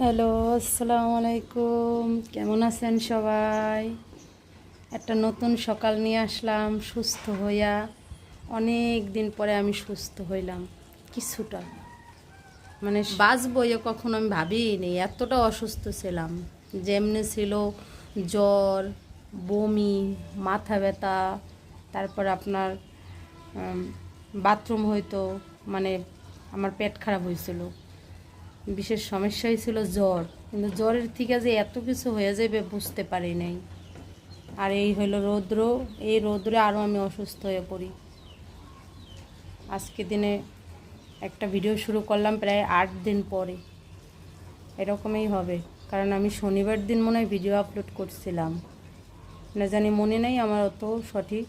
Hello, আসসালামু আলাইকুম। কেমন আছেন সবাই? একটা নতুন সকাল নিয়ে আসলাম, সুস্থ হইয়া। অনেক দিন পরে আমি সুস্থ হইলাম, কিছুটা। মানে বাঁচবো এ কখনো আমি ভাবিনি এতটা অসুস্থ ছিলাম। যেমনি ছিল জ্বর, বমি, মাথা ব্যথা, তারপর আপনার বাথরুম হয়তো মানে আমার পেট খারাপ হয়েছিল বিশেষ সমস্যাই ছিল জ্বর। কিন্তু জ্বরের থেকে যে এত কিছু হয়ে যাবে বুঝতে পারি নাই। আর এই হলো রৌদ্র। এই রৌদ্রে আরও আমি অসুস্থ হয়ে পড়ি। আজকে দিনে একটা ভিডিও শুরু করলাম প্রায় আট দিন পরে। এরকমই হবে। কারণ আমি শনিবার দিন মনে হয় ভিডিও আপলোড করছিলাম। না জানি মনে নেই আমার অত সঠিক।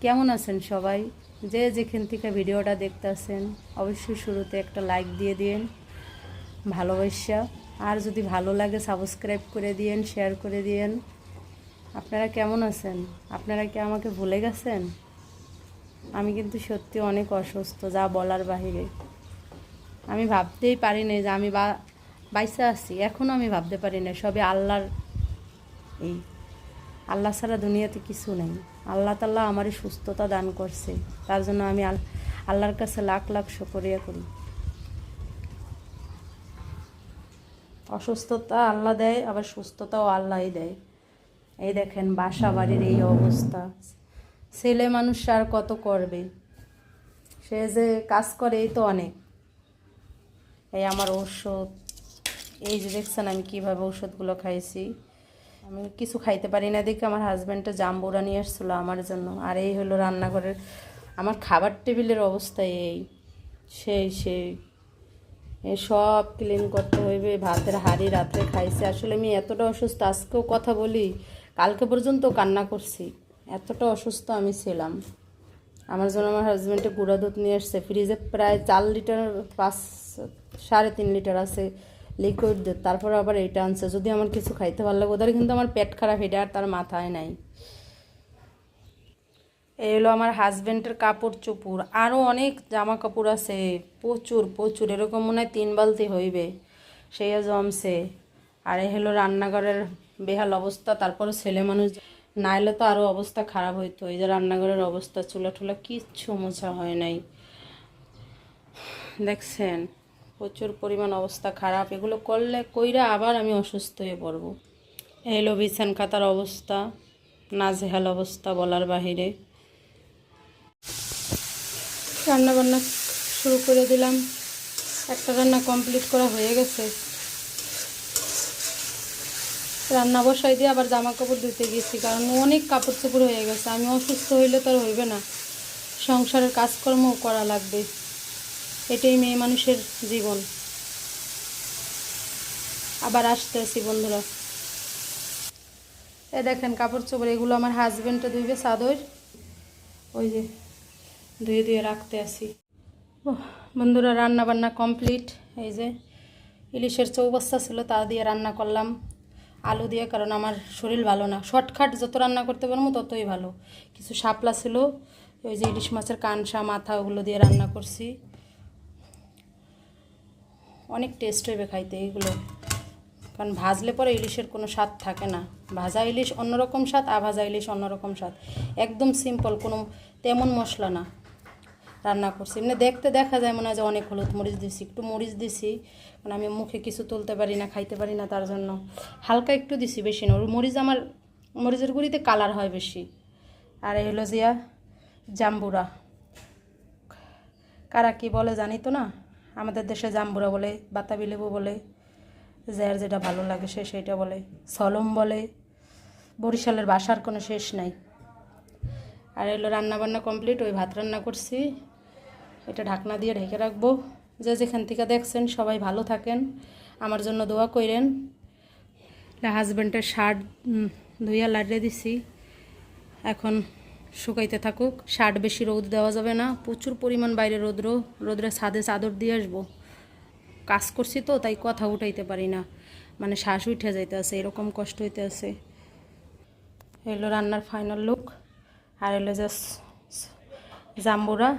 কেমন আছেন সবাই? যে যেখান থেকে ভিডিওটা দেখতে আছেন অবশ্যই শুরুতে একটা লাইক দিয়ে দিন ভালোবাসা। আর যদি ভালো লাগে সাবস্ক্রাইব করে দিয়েন শেয়ার করে দিয়েন। আপনারা কেমন আছেন? আপনারা কি আমাকে ভুলে গেছেন? আমি কিন্তু সত্যি অনেক অসুস্থ, যা বলার বাহিরে। আমি ভাবতেই পারি না যে আমি বা বাইসা আছি। এখনও আমি ভাবতে পারি না সবে আল্লাহর এই আল্লাহ ছাড়া দুনিয়াতে কিছু নেই। আল্লাহ তাল্লাহ আমারই সুস্থতা দান করছে। তার জন্য আমি আল- আল্লাহর কাছে লাখ লাখ শুকরিয়া করি। অসুস্থতা আল্লাহ দেয়, আবার সুস্থতাও আল্লাহই দেয়। এই দেখেন বাসা বাড়ির এই অবস্থা। ছেলে মানুষ আর কত করবে? সে যে কাজ করে এই তো অনেক। এই আমার ঔষধ। এই যে দেখছেন আমি কীভাবে ওষুধগুলো খাইছি। আমি কিছু খাইতে পারি না, দেখে আমার হাজব্যান্ডটা জাম্বুরা নিয়ে আসছিল আমার জন্য। আর এই হলো রান্নাঘরের, আমার খাবার টেবিলের অবস্থা এই। সেই সেই। সব ক্লিন করতে হইবে, ভাতের হাঁড়ি রাত্রে খাইছে। আসলে আমি এতটা অসুস্থ, আজকেও কথা বলি, কালকে পর্যন্ত কান্না করছি। এতটা অসুস্থ আমি ছিলাম। আমার জন্য আমার হাজব্যান্ডে গুঁড়া দুধ নিয়ে এসছে ফ্রিজে প্রায় চার লিটার পাঁচ, সাড়ে তিন লিটার আছে লিকুইড দুধ। তারপর আবার এইটা আনছে। যদি আমার কিছু খাইতে ভালো লাগে, ওদের কিন্তু আমার পেট খারাপ, এটা আর তার মাথায় নাই। এই হলো আমার হাজব্যান্ডের কাপড় চোপড়। আরও অনেক জামা কাপড় আছে, প্রচুর প্রচুর। এরকম মনে হয় তিন বালতি হইবে সেই জমছে। আর এই হলো রান্নাঘরের বেহাল অবস্থা, তারপরে ছেলে মানুষ না এলে তো আরও অবস্থা খারাপ হইতো। এই যে রান্নাঘরের অবস্থা, চুলা টুলা কিচ্ছু মোছা হয় নাই। দেখছেন, প্রচুর পরিমাণ অবস্থা খারাপ। এগুলো করলে, কইরা আবার আমি অসুস্থ হয়ে পড়ব। এই হলো বিছান খাতার অবস্থা, নাজেহাল অবস্থা বলার বাহিরে। রান্না বান্না শুরু করে দিলাম। একটা রান্না কমপ্লিট করা হয়ে গেছে। রান্না বসাই দিয়ে আবার জামা কাপড় ধুতে গেছি কারণ অনেক কাপড় চোপড় হয়ে গেছে। আমি অসুস্থ হইলে তো আর হইবে না। সংসারের কাজকর্মও করা লাগবে। এটাই মেয়ে মানুষের জীবন। আবার আসতে আসি বন্ধুরা। এ দেখেন, কাপড় চোপড়, এগুলো আমার হাজব্যান্ডটা ধুইবে, চাদর। ওই যে ধুয়ে ধুয়ে রাখতে আসি। বন্ধুরা রান্না বান্না কমপ্লিট এই যে ইলিশের চৌবাচ্চা ছিল তা দিয়ে রান্না করলাম। আলু দিয়ে, কারণ আমার শরীর ভালো না। শর্টকাট যত রান্না করতে পারব ততই ভালো। কিছু শাপলা ছিল, ওই যে ইলিশ মাছের কানসা, মাথা, ওগুলো দিয়ে রান্না করছি। অনেক টেস্ট হইবে খাইতে এইগুলো। কারণ ভাজলে পরে ইলিশের কোনো স্বাদ থাকে না। ভাজা ইলিশ অন্যরকম স্বাদ, আর ভাজা ইলিশ অন্যরকম স্বাদ। একদম সিম্পল কোনো তেমন মশলা না। রান্না করছি। এমনি দেখতে দেখা যায় মনে হয় যে অনেক হলুদ মরিচ দিছি, একটু মরিচ দিছি। মানে আমি মুখে কিছু তুলতে পারি না, খাইতে পারি না তার জন্য। হালকা একটু দিছি বেশি না। মরিচ আমার, মরিচের গুঁড়িতে কালার হয় বেশি। আর এই হলো জিয়া, জাম্বুরা। কারা কি বলে জানি তো না? আমাদের দেশে জাম্বুরা বলে, বাতাবি লেবু বলে যার যেটা ভালো লাগে সে সেটা বলে, সলম বলে। বরিশালের বাসার কোনো শেষ নাই। আর এলো রান্না বান্না কমপ্লিট, ওই ভাত রান্না করছি। এটা ঢাকনা দিয়ে ঢেকে রাখব। যে যেখান থেকে দেখছেন সবাই ভালো থাকেন, আমার জন্য দোয়া কইরেন হাজব্যান্ডের শার্ট ধুইয়া লাড়িয়ে দিছি। এখন শুকাইতে থাকুক। শার্ট বেশি রোদ দেওয়া যাবে না। প্রচুর পরিমাণ বাইরে রৌদ্র। রোদ্রে ছাদে চাদর দিয়ে আসব। কাজ করছি তো, তাই কথা উঠাইতে পারি না। মানে শ্বাস উঠে যাইতে আছে এরকম কষ্ট হইতে আছে এলো রান্নার ফাইনাল লুক আর এলো যে জাম্বুরা।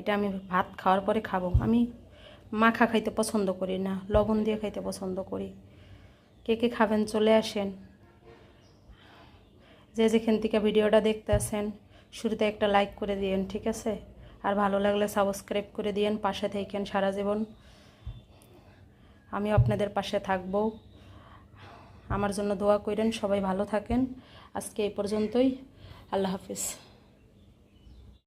এটা আমি ভাত খাওয়ার পরে খাব। আমি মাখা খাইতে পছন্দ করি না, লবণ দিয়ে খাইতে পছন্দ করি। কে কে খাবেন চলে আসেন। যে যেখান থেকে ভিডিওটা দেখতে আসেন, শুরুতে একটা লাইক করে দিয়েন, ঠিক আছে? আর ভালো লাগলে সাবস্ক্রাইব করে দিয়েন, পাশে থাকেন সারা জীবন। আমি আপনাদের পাশে থাকব। আমার জন্য দোয়া করেন, সবাই ভালো থাকেন। আজকে এই পর্যন্তই। আল্লাহ হাফিজ।